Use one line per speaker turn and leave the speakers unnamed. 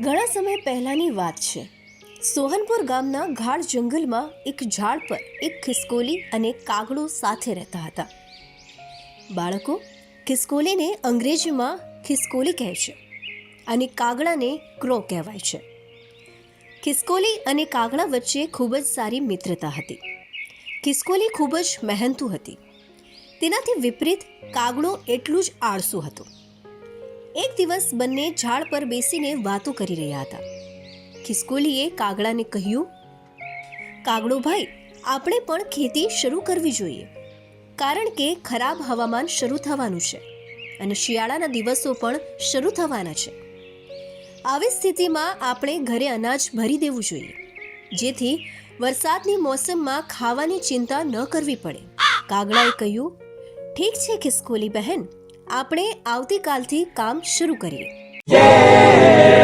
ઘણા સમય પહેલાંની વાત છે. સોહનપુર ગામના ગાઢ જંગલમાં એક ઝાડ પર એક ખિસકોલી અને કાગડો સાથે રહેતા હતા. બાળકો, ખિસકોલીને અંગ્રેજીમાં ખિસકોલી કહે છે અને કાગડાને ક્રો કહેવાય છે. ખિસકોલી અને કાગડા વચ્ચે ખૂબ જ સારી મિત્રતા હતી. ખિસકોલી ખૂબ જ મહેનતુ હતી. તેનાથી વિપરીત કાગડો એટલું જ આળસુ હતો. એક દિવસ બંને ઝાડ પર બેસીને વાતો કરી રહ્યા હતા. ખિસકોલીએ કાગડાને કહ્યું, કાગડો ભાઈ, આપણે પણ ખેતી શરૂ કરવી જોઈએ. કારણ કે ખરાબ હવામાન શરૂ થવાનું છે અને શિયાળાના દિવસો પણ શરૂ થવાના છે. આવી સ્થિતિમાં આપણે ઘરે અનાજ ભરી દેવું જોઈએ, જેથી વરસાદની મોસમમાં ખાવાની ચિંતા ન કરવી પડે. કાગડાએ કહ્યું, ઠીક છે ખિસકોલી બહેન આપણે આવતીકાલથી કામ શરૂ કરીએ.